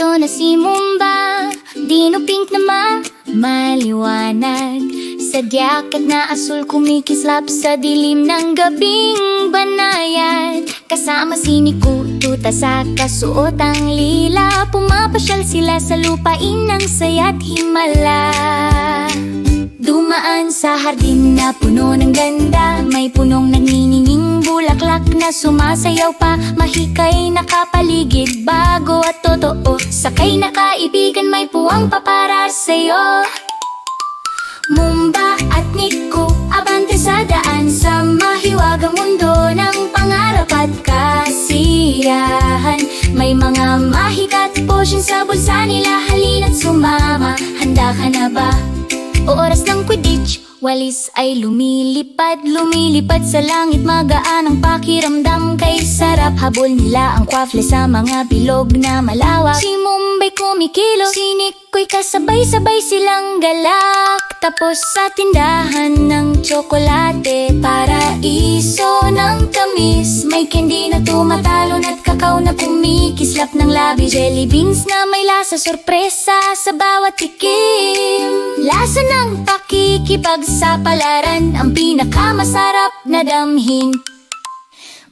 Ito na si Mumba, dino pink na ma Maliwanag. Sa diakat na asul kumikislap sa dilim ng gabing banayad. Kasama si Niku, tuta sa kasuot ang lila. Pumapasyal sila sa lupain ng saya't himala. Dumaan sa hardin na puno ng ganda. May punong nagniningin bulaklak na sumasayaw pa. Mahikay nakapaligid bago at totoo. Sakay na kaibigan may puwang pa para sa'yo. Mumba at Nico, abante sa daan Sa mahiwagang mundo ng pangarap at kasiyahan. May mga mahikat potion sa bulsa nila Halina't sumama, handa ka na ba? O oras ng Quidditch Walis ay lumilipad, lumilipad sa langit Magaan ang pakiramdam. Kay sarap Habol nila ang kwafle sa mga bilog na malawak. Si Mumbai kumikilo, si Nikoy kasabay-sabay silang galak. Tapos sa tindahan ng tsokolate Paraiso ng tamis. May candy na tumatalon at kakao na kumikislap ng labi. Jelly beans na may lasa sorpresa sa bawat tikim. Lasa ng pakikipag sa palaran Ang pinakamasarap na damhin.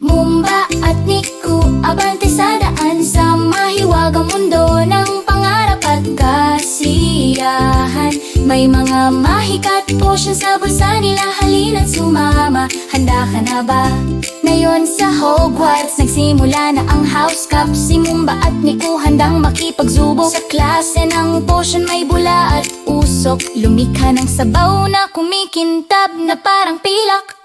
Mumba at Niku, abante sa daan Sa mahiwagang mundo ng pangarap at kasiyahan. May mga mahikat potion sa bulsa nila Halina't sumama, handa ka na ba? Ngayon sa Hogwarts, nagsimula na ang house cup. Si Mumba at Niku handang makipagsubo Sa klase ng potion may bula at usok. Lumikha ng sabaw na kumikintab na parang pilak.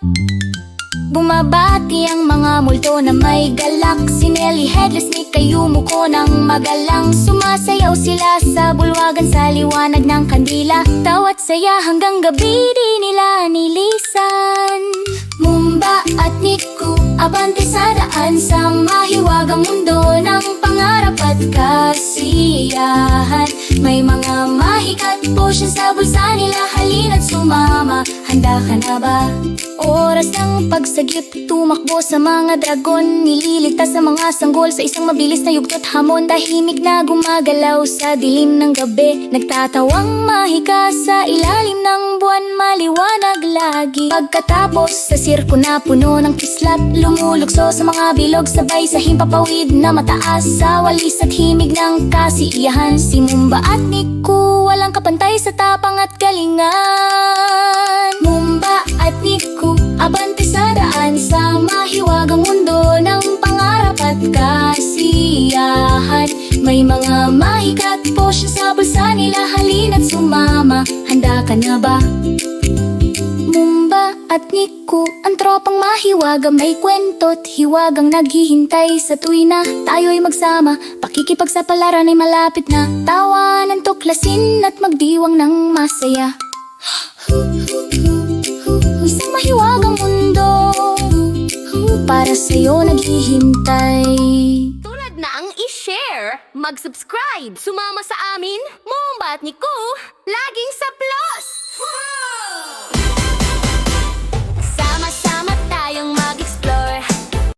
Bumabati ang mga multo na may galak. Si Nelly Headless ni Kayumuko ng magalang. Sumasayaw sila sa bulwagan sa liwanag ng kandila. Tawat saya hanggang gabi di nila nilisan kasiyahan May mga mahikat potion sa bulsa nila Halina't sumama, handa ka na ba? Oras ng pagsagip, tumakbo sa mga dragon. Nililigtas sa mga sanggol sa isang mabilis na yugtot hamon. Tahimik na gumagalaw sa dilim ng gabi. Nagtatawang mahika sa ilalim ng buwan Maliwanag lagi. Pagkatapos sa sirko na puno ng kislap Lumulukso sa mga bilog sabay sa himpapawid na mataas. Sa walis at himig ng kasiyahan Si Mumba at Niku walang kapantay sa tapang at galingan Mumba at Niku, abante sa daan Sa mahiwagang mundo ng pangarap at kasiyahan. May mga mahikat potion sa bulsa nila Halina't sumama, handa ka na ba? At Niku, ang tropang mahiwaga May kwento't hiwagang naghihintay. Sa tuwi na tayo'y magsama Pakikipagsapalaran ay malapit na. Tawanan, tuklasin at magdiwang ng masaya. Isang mahiwagang mundo Para sa'yo naghihintay. Tulad na ang i-share, mag-subscribe, sumama sa amin, Mombat ni Ku, laging sa!